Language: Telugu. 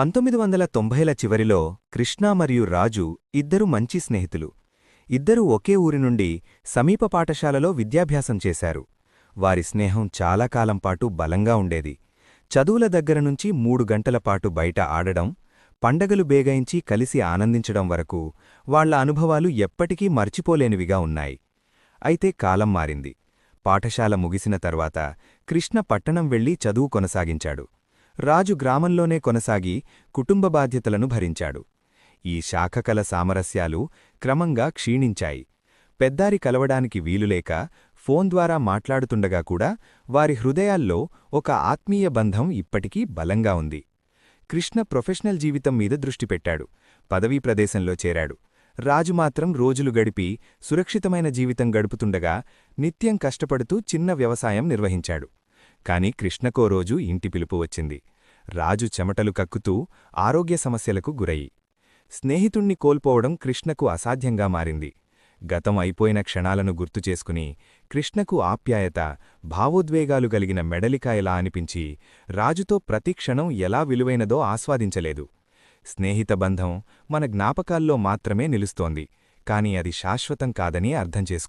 పంతొమ్మిది వందల తొంభైల చివరిలో కృష్ణ మరియు రాజు ఇద్దరు మంచి స్నేహితులు. ఇద్దరూ ఒకే ఊరి నుండి సమీప పాఠశాలలో విద్యాభ్యాసం చేశారు. వారి స్నేహం చాలా కాలం పాటు బలంగా ఉండేది. చదువుల దగ్గరనుంచి మూడు గంటల పాటు బయట ఆడడం పండగలు బేగాయించి కలిసి ఆనందించడం వరకు వాళ్ళ అనుభవాలు ఎప్పటికీ మర్చిపోలేనివిగా ఉన్నాయి. అయితే కాలం మారింది. పాఠశాల ముగిసిన తర్వాత కృష్ణ పట్టణం వెళ్ళి చదువు కొనసాగించాడు. రాజు గ్రామంలోనే కొనసాగి కుటుంబ బాధ్యతలను భరించాడు. ఈ శాఖకల సామరస్యాలు క్రమంగా క్షీణించాయి. పెద్దారి కలవడానికి వీలులేక ఫోన్ ద్వారా మాట్లాడుతుండగా కూడా వారి హృదయాల్లో ఒక ఆత్మీయ బంధం ఇప్పటికీ బలంగా ఉంది. కృష్ణ ప్రొఫెషనల్ జీవితం మీద దృష్టి పెట్టాడు. పదవీ ప్రదేశంలో చేరాడు. రాజు మాత్రం రోజులు గడిపి సురక్షితమైన జీవితం గడుపుతుండగా నిత్యం కష్టపడుతూ చిన్న వ్యవసాయం నిర్వహించాడు. కాని కృష్ణకో రోజు ఇంటి పిలుపు వచ్చింది. రాజు చెమటలు కక్కుతూ ఆరోగ్య సమస్యలకు గురయి. స్నేహితుణ్ణి కోల్పోవడం కృష్ణకు అసాధ్యంగా మారింది. గతం అయిపోయిన క్షణాలను గుర్తుచేసుకుని కృష్ణకు ఆప్యాయత భావోద్వేగాలు గలిగిన మెడలికాయలా అనిపించి రాజుతో ప్రతిక్షణం ఎలా విలువైనదో ఆస్వాదించలేదు. స్నేహిత బంధం మన జ్ఞాపకాల్లో మాత్రమే నిలుస్తోంది కాని అది శాశ్వతం కాదని అర్థంచేసుకు